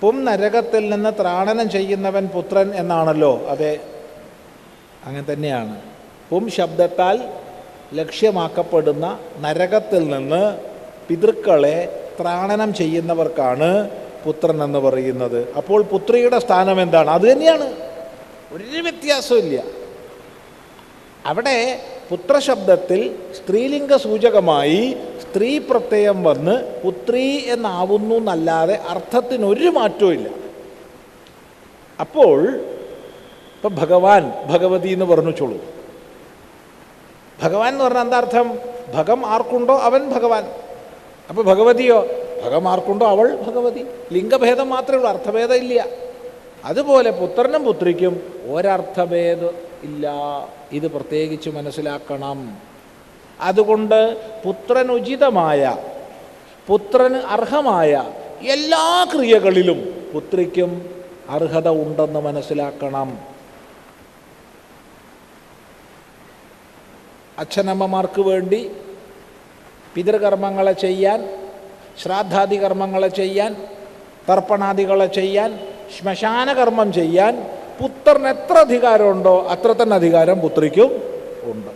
പും നരകത്തിൽ നിന്ന് ത്രാണനം ചെയ്യുന്നവൻ പുത്രൻ എന്നാണല്ലോ. അതെ അങ്ങനെ തന്നെയാണ്. പും ശബ്ദത്താൽ ലക്ഷ്യമാക്കപ്പെടുന്ന നരകത്തിൽ നിന്ന് പിതൃക്കളെ ത്രാണനം ചെയ്യുന്നവർക്കാണ് പുത്രൻ എന്ന് പറയുന്നത്. അപ്പോൾ പുത്രിയുടെ സ്ഥാനം എന്താണ്? അത് തന്നെയാണ്. ഒരു വ്യത്യാസമില്ല അവിടെ പുത്രശബ്ദത്തിൽ സ്ത്രീലിംഗ സൂചകമായി സ്ത്രീ പ്രത്യയം വന്ന് പുത്രി എന്നാവുന്നു എന്നല്ലാതെ അർത്ഥത്തിനൊരു മാറ്റവും ഇല്ല. അപ്പോൾ ഇപ്പം ഭഗവാൻ ഭഗവതി എന്ന് പറഞ്ഞുവെച്ചോളൂ. ഭഗവാൻ എന്ന് പറഞ്ഞാൽ എന്താ അർത്ഥം? ഭഗം ആർക്കുണ്ടോ അവൻ ഭഗവാൻ. അപ്പോൾ ഭഗവതിയോ? ഭഗം ആർക്കുണ്ടോ അവൾ ഭഗവതി. ലിംഗഭേദം മാത്രമേ ഉള്ളൂ അർത്ഥഭേദം ഇല്ല. അതുപോലെ പുത്രനും പുത്രിക്കും ഒരർത്ഥഭേദം ഇല്ല. ഇത് പ്രത്യേകിച്ച് മനസ്സിലാക്കണം. അതുകൊണ്ട് പുത്രനുചിതമായ പുത്രന് അർഹമായ എല്ലാ ക്രിയകളിലും പുത്രിക്കും അർഹത ഉണ്ടെന്ന് മനസ്സിലാക്കണം. അച്ഛനമ്മമാർക്ക് വേണ്ടി പിതൃകർമ്മങ്ങളെ ചെയ്യാൻ ശ്രാദ്ധാദി കർമ്മങ്ങളെ ചെയ്യാൻ തർപ്പണാദികളെ ചെയ്യാൻ ശ്മശാന കർമ്മം ചെയ്യാൻ പുത്രന് എത്ര അധികാരമുണ്ടോ അത്ര തന്നെ അധികാരം പുത്രിക്കും ഉണ്ട്.